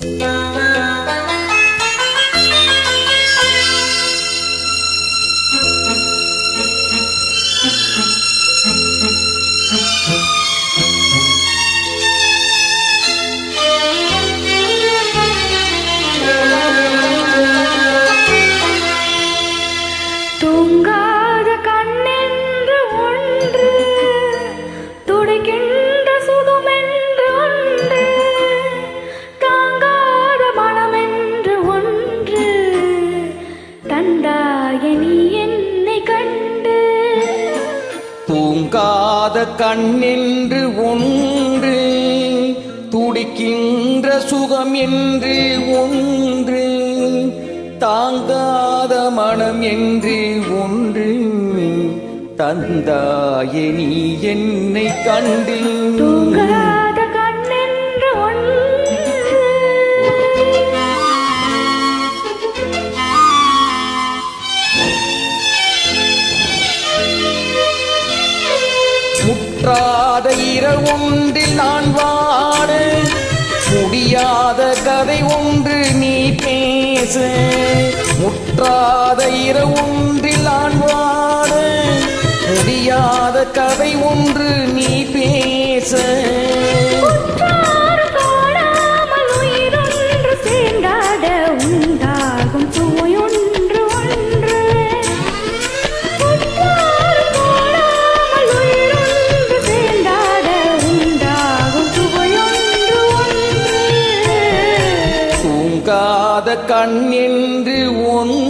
தூங்காத தூங்காத கண்ணென்று ஒன்று துடிக்கின்ற சுகம் என்று ஒன்று தாங்காத மனம் என்று ஒன்று தந்தாயே நீ என்னை கண்டு. ஒன்றில் நான் வாட முடியாத கதை ஒன்று நீ பேச. முற்றாத இரவு ஒன்றில் நான் வாட முடியாத கதை ஒன்று கண் என்று ஒன்று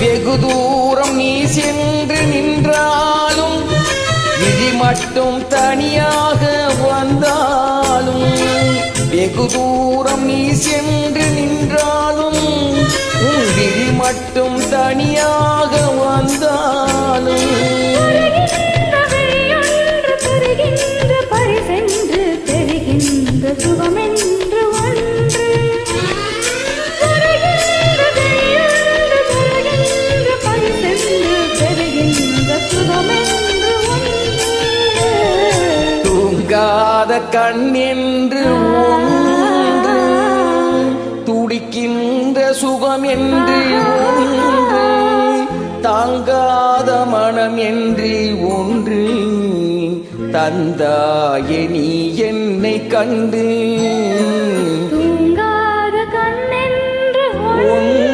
வெகு தூரம் நீ சென்று நின்றாலும் விழி மட்டும் தனியாக வந்தாலும் வெகு தூரம் நீ சென்று நின்றாலும் உன் விழி மட்டும் தனியாக வந்தாலும். பரிசென்று தெரிகின்ற சுகமென்று தூங்காத கண் என்று ஒன்று துடிக்கின்ற சுகம் என்று ஒன்று தாங்காத மனம் என்று ஒன்று தந்தாயே நீ என்னை கண்டு ஒன்று